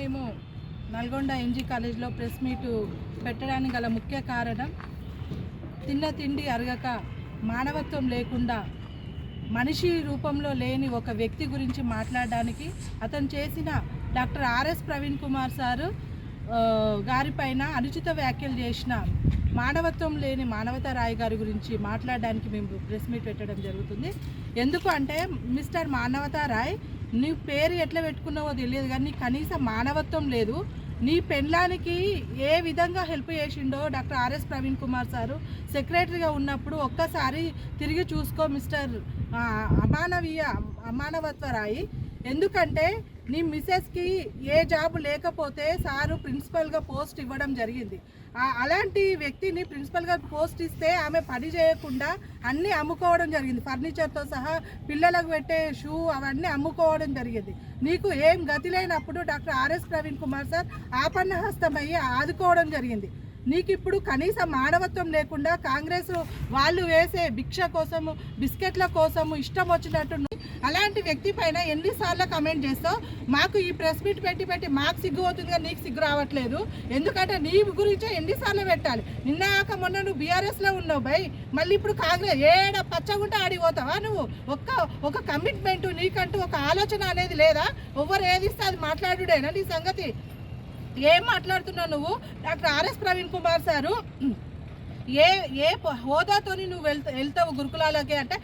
మేము నల్గొండ ఎంజీ కాలేజ్లో press meet పెట్టడానికి గల ముఖ్య కారణం తిన్న తిండి అరగక మానవత్వం లేకుండా మనిషి రూపంలో లేని ఒక వ్యక్తి గురించి మాట్లాడడానికి అతను చేసిన doctor RS Praveen Kumar sir గారిపైన అనుచిత వ్యాఖ్యలు చేసిన మానవత్వం లేని మానవతా రాయ్ గారి గురించి మాట్లాడడానికి మేము ప్రెస్ మీట్ పెట్టడం జరుగుతుంది. ఎందుకు అంటే మిస్టర్ మానవతా రాయ్ నీ పేరు ఎట్లా పెట్టుకున్నావో తెలియదు కానీ నీకు కనీసం మానవత్వం లేదు. నీ పెండ్లానికి ఏ విధంగా హెల్ప్ చేసిండో doctor RS Praveen Kumar sir సెక్రటరీగా ఉన్నప్పుడు ఒక్కసారి తిరిగి చూసుకో మిస్టర్ అమానవీయ అమానవత్వ రాయి. ఎందుకంటే నీ మిస్సెస్కి ఏ జాబ్ లేకపోతే సారు ప్రిన్సిపల్గా పోస్ట్ ఇవ్వడం జరిగింది. అలాంటి వ్యక్తిని ప్రిన్సిపల్గా పోస్ట్ ఇస్తే ఆమె పని చేయకుండా అన్నీ అమ్ముకోవడం జరిగింది. ఫర్నిచర్తో సహా పిల్లలకు పెట్టే షూ అవన్నీ అమ్ముకోవడం జరిగింది. నీకు ఏం గతి లేనప్పుడు doctor RS Praveen Kumar sir ఆపన్న హస్తమయ్యి ఆదుకోవడం జరిగింది. నీకు ఇప్పుడు కనీసం మానవత్వం లేకుండా కాంగ్రెస్ వాళ్ళు వేసే భిక్ష కోసము బిస్కెట్ల కోసము ఇష్టం వచ్చినట్టు అలాంటి వ్యక్తి పైన ఎన్నిసార్లు కమెంట్ చేస్తావు? మాకు ఈ ప్రెస్ మీట్ పెట్టి పెట్టి మాకు సిగ్గు అవుతుంది కానీ నీకు సిగ్గు రావట్లేదు. ఎందుకంటే నీ గురించే ఎన్నిసార్లు పెట్టాలి. నిన్న కాక మొన్న నువ్వు బీఆర్ఎస్లో ఉన్నావు భయ్ మళ్ళీ ఇప్పుడు కాంగ్రెస్ ఏడ పచ్చగుంట ఆడిపోతావా నువ్వు? ఒక్క ఒక కమిట్మెంట్ నీకంటూ ఒక ఆలోచన అనేది లేదా? ఎవరు ఏది ఇస్తే అది మాట్లాడుడేనా నీ సంగతి? ఏం మాట్లాడుతున్నావు నువ్వు? Doctor RS Praveen Kumar sir. ఏ ఏ హోదాతోని నువ్వు వెళ్తా వెళ్తావు గురుకులాలకి అంటే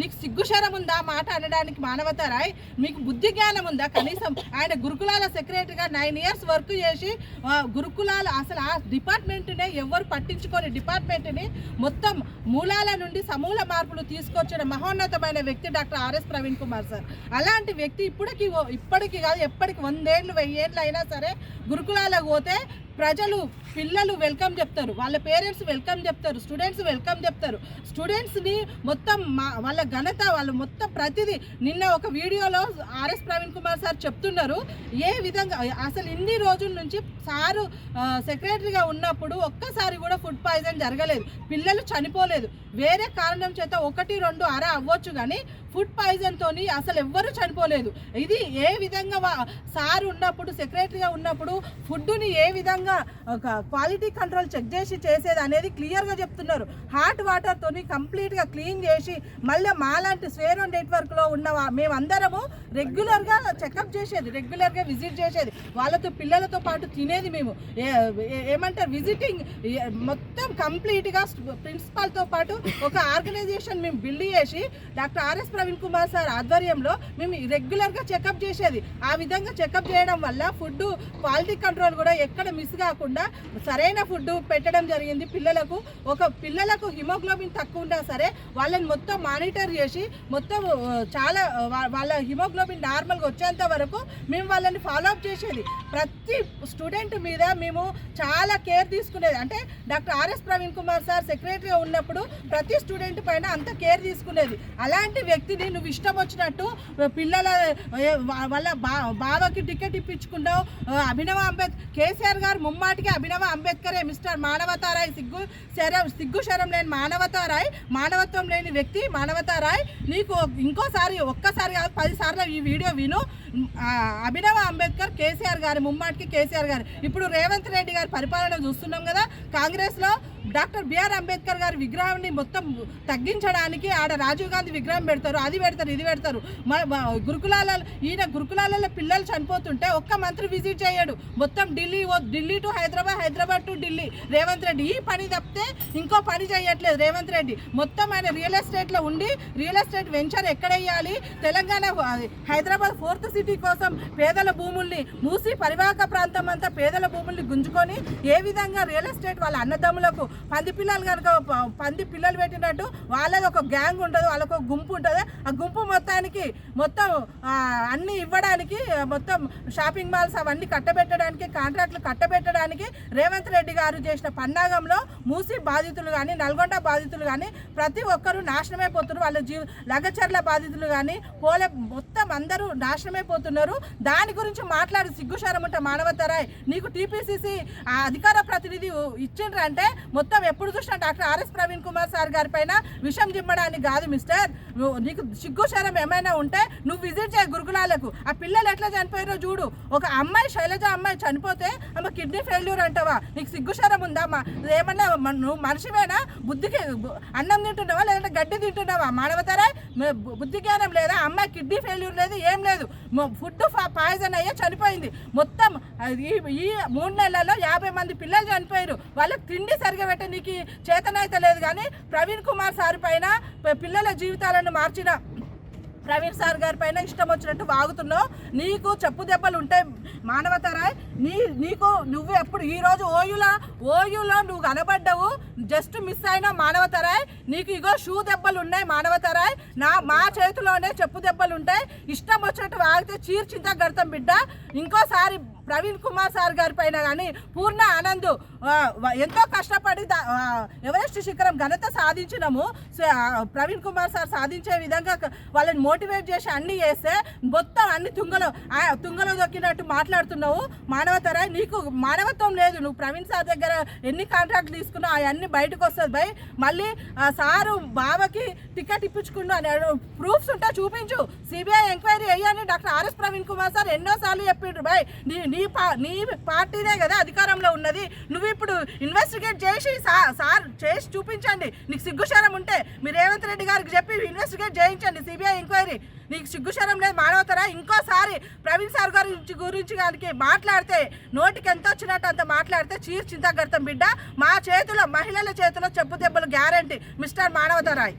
నీకు సిగ్గుశరం ఉందా? మాట అనడానికి మానవత రాయ్. మీకు బుద్ధి జ్ఞానం ఉందా? కనీసం ఆయన గురుకులాల సెక్రటరీగా నైన్ ఇయర్స్ వర్క్ చేసి గురుకులాలు గురుకులాల అసలు ఆ డిపార్ట్మెంట్నే ఎవరు పట్టించుకొని డిపార్ట్మెంట్ని మొత్తం మూలాల నుండి సమూల మార్పులు తీసుకొచ్చిన మహోన్నతమైన వ్యక్తి doctor RS Praveen Kumar sir. అలాంటి వ్యక్తి ఇప్పటికి ఇప్పటికీ ఇప్పటికి కాదు ఎప్పటికి వందేళ్ళు వెయ్యేళ్ళు అయినా సరే గురుకులాలకు పోతే ప్రజలు పిల్లలు వెల్కమ్ చెప్తారు. వాళ్ళ పేరెంట్స్ వెల్కమ్ చెప్తారు. స్టూడెంట్స్ వెల్కమ్ చెప్తారు. స్టూడెంట్స్ని మొత్తం మా వాళ్ళ ఘనత వాళ్ళు మొత్తం ప్రతిదీ నిన్న ఒక వీడియోలో ఆర్ఎస్ ప్రవీణ్ కుమార్ సార్ చెప్తున్నారు. ఏ విధంగా అసలు ఇన్ని రోజుల నుంచి సారు సెక్రటరీగా ఉన్నప్పుడు ఒక్కసారి కూడా ఫుడ్ పాయిజన్ జరగలేదు. పిల్లలు చనిపోలేదు. వేరే కారణం చేత ఒకటి రెండు అర అవ్వచ్చు కానీ ఫుడ్ పాయిజన్ తోని అసలు ఎవ్వరు చనిపోలేదు. ఇది ఏ విధంగా వా- సార్ ఉన్నప్పుడు సెక్రటరీగా ఉన్నప్పుడు ఫుడ్ని ఏ విధంగా ఒక క్వాలిటీ కంట్రోల్ చెక్ చేసి చేసేది అనేది క్లియర్గా చెప్తున్నారు. హాట్ వాటర్తోని కంప్లీట్గా క్లీన్ చేసి మళ్ళీ మాలాంటి స్వేరో నెట్వర్క్లో ఉన్న మేమందరము రెగ్యులర్గా చెకప్ చేసేది రెగ్యులర్గా విజిట్ చేసేది. వాళ్ళతో పిల్లలతో పాటు తినేది మేము. ఏ- ఏమంటారు? విజిటింగ్ మొత్తం కంప్లీట్గా ప్రిన్సిపాల్తో పాటు ఒక ఆర్గనైజేషన్ మేము బిల్డ్ చేసి doctor RS Praveen Kumar sir ఆధ్వర్యంలో మేము రెగ్యులర్గా చెకప్ చేసేది. ఆ విధంగా చెకప్ చేయడం వల్ల ఫుడ్ క్వాలిటీ కంట్రోల్ కూడా ఎక్కడ మిస్ కాకుండా సరైన ఫుడ్ పెట్టడం జరిగింది. పిల్లలకు ఒక పిల్లలకు హిమోగ్లోబిన్ తక్కువ ఉన్నా సరే వాళ్ళని మొత్తం మానిటర్ చేసి మొత్తం చాలా వాళ్ళ హిమోగ్లోబిన్ నార్మల్గా వచ్చేంత వరకు మేము వాళ్ళని ఫాలోఅప్ చేసేది. ప్రతి స్టూడెంట్ మీద మేము చాలా కేర్ తీసుకునేది. అంటే doctor RS Praveen Kumar sir సెక్రటరీగా ఉన్నప్పుడు ప్రతి స్టూడెంట్ పైన అంత కేర్ తీసుకునేది. అలాంటి వ్యక్తి వ్యక్తిని నువ్వు ఇష్టం వచ్చినట్టు పిల్లల వాళ్ళ బా బావకి టికెట్ ఇప్పించుకున్నావు అభినవ అంబేద్కర్ కేసీఆర్ గారు ముమ్మాటికి అభినవ అంబేద్కరే మిస్టర్ మానవతారాయ్ సిగ్గు శరం సిగ్గు శరం లేని మానవతారాయ్ మానవత్వం లేని వ్యక్తి మానవతారాయ్. నీకు ఇంకోసారి ఒక్కసారి కాదు పదిసార్లు ఈ వీడియో విను. అభినవ అంబేద్కర్ కేసీఆర్ గారు ముమ్మాటికి కేసీఆర్ గారు. ఇప్పుడు రేవంత్ రెడ్డి గారి పరిపాలన చూస్తున్నాం కదా కాంగ్రెస్లో డాక్టర్ బిఆర్ అంబేద్కర్ గారి విగ్రహాన్ని మొత్తం తగ్గించడానికి ఆడ రాజీవ్ గాంధీ విగ్రహం పెడతారు అది పెడతారు ఇది పెడతారు. గురుకులాల ఈయన గురుకులాలలో పిల్లలు చనిపోతుంటే ఒక్క మంత్రి విజిట్ చేయడు. మొత్తం ఢిల్లీ ఓ- ఢిల్లీ టు హైదరాబాద్ హైదరాబాద్ టు ఢిల్లీ. రేవంత్ రెడ్డి ఈ పని తప్పితే ఇంకో పని చేయట్లేదు రేవంత్ రెడ్డి. మొత్తం ఆయన రియల్ ఎస్టేట్లో ఉండి రియల్ ఎస్టేట్ వెంచర్ ఎక్కడెయ్యాలి? తెలంగాణ అది హైదరాబాద్ ఫోర్త్ సిటీ కోసం పేదల భూముల్ని మూసి పరివాహక ప్రాంతం అంతా పేదల భూముల్ని గుంజుకొని ఏ విధంగా రియల్ ఎస్టేట్ వాళ్ళ అన్నదమ్ములకు పంది పిల్లలు కనుక పంది పిల్లలు పెట్టినట్టు వాళ్ళది ఒక గ్యాంగ్ ఉంటుంది వాళ్ళకు ఒక గుంపు ఉంటుంది. ఆ గుంపు మొత్తానికి మొత్తం అన్నీ ఇవ్వడానికి మొత్తం షాపింగ్ మాల్స్ అవన్నీ కట్టబెట్టడానికి కాంట్రాక్ట్లు కట్టబెట్టడానికి రేవంత్ రెడ్డి గారు చేసిన పన్నాగంలో మూసి బాధితులు కానీ నల్గొండ బాధితులు కానీ ప్రతి ఒక్కరూ నాశనమైపోతున్నారు వాళ్ళ జీవ లగచర్ల బాధితులు కానీ పోలే మొత్తం అందరూ నాశనమైపోతున్నారు దాని గురించి మాట్లాడి సిగ్గుశారం ఉంటే మానవతరాయ్ నీకు టీపీసీసీ అధికార ప్రతినిధి ఇచ్చిండ్రు అంటే మొత్తం ఎప్పుడు చూసినా doctor RS Praveen Kumar sir గారి పైన విషం జిమ్మడానికి కాదు మిస్టర్. నీకు సిగ్గుశరం ఏమైనా ఉంటే నువ్వు విజిట్ చేయ గురుకులాలకు. ఆ పిల్లలు ఎట్లా చనిపోయారో చూడు. ఒక అమ్మాయి శైలజ అమ్మాయి చనిపోతే ఆమె కిడ్నీ ఫెయిల్యూర్ అంటావా? నీకు సిగ్గు శరం ఉందా మా ఏమన్నా నువ్వు మనిషివేనా? బుద్ధికి అన్నం తింటున్నావా? లేదంటే గడ్డి తింటున్నావా? మానవతరా? బుద్ధి జ్ఞానం లేదా? అమ్మాయి కిడ్నీ ఫెయిల్యూర్ లేదు ఏం లేదు. ఫుడ్ పాయిజన్ అయ్యే చనిపోయింది. మొత్తం ఈ ఈ మూడు నెలల్లో యాభై మంది పిల్లలు చనిపోయారు. వాళ్ళకి తిండి సరిగా పెట్టే నీకు చేతనైతే లేదు కానీ ప్రవీణ్ కుమార్ సార్ పైన పిల్లల జీవితాలను మార్చిన ప్రవీణ్ సార్ గారి పైన ఇష్టం వచ్చినట్టు వాగుతున్నావు. నీకు చెప్పు దెబ్బలు ఉంటాయి మానవతరాయ్ నీ నీకు నువ్వు ఎప్పుడు ఈరోజు రోజు ఓయూలో నువ్వు కనబడ్డావు. జస్ట్ మిస్ అయిన మానవతరాయ్ నీకు ఇగో షూ దెబ్బలు ఉన్నాయి మానవతరాయ్ నా మా చేతిలోనే చెప్పు దెబ్బలు ఉంటాయి. ఇష్టం వచ్చినట్టు వాగితే చీర్చింత గడతాం బిడ్డ. ఇంకోసారి ప్రవీణ్ కుమార్ సార్ గారి పైన కానీ పూర్ణ ఆనంద్ ఎంతో కష్టపడి ఎవరెస్ట్ శిఖరం ఘనత సాధించినాము. ప్రవీణ్ కుమార్ సార్ సాధించే విధంగా వాళ్ళని మోటివేట్ చేసి అన్ని చేస్తే మొత్తం అన్ని తుంగలో ఆ, తుంగలో దొక్కినట్టు మాట్లాడుతున్నావు. మానవతర నీకు మానవత్వం లేదు. నువ్వు ప్రవీణ్ సార్ దగ్గర ఎన్ని కాంట్రాక్ట్లు తీసుకున్నావు అవన్నీ బయటకు వస్తుంది భయ్ మళ్ళీ ఆ సారు బావకి టికెట్ ఇప్పించుకున్నా ప్రూఫ్స్ ఉంటే చూపించు. సిబిఐ ఎంక్వైరీ అయ్యాను doctor RS Praveen Kumar sir ఎన్నోసార్లు చెప్పిండ్రు భయ్ నీ నీ పా నీ పార్టీనే కదా అధికారంలో ఉన్నది. నువ్వు ఇప్పుడు ఇన్వెస్టిగేట్ చేసి సార్ చేసి చూపించండి. నీకు సిగ్గుశారం ఉంటే మీరు రేవంత్ రెడ్డి గారికి చెప్పి ఇన్వెస్టిగేట్ చేయించండి. సిబిఐ ఎంక్వైరీ నీకు సిగ్గుశరం లేదు మానవతరా? ఇంకోసారి ప్రవీణ్ సార్ గారి గురించి- కానీ మాట్లాడితే నోటికి ఎంత వచ్చినట్టు అంత మాట్లాడితే చీర్ చింతగడతాం బిడ్డ. మా చేతిలో మహిళల చేతిలో చెప్పు దెబ్బలు గ్యారంటీ మిస్టర్ మానవతరాయ్.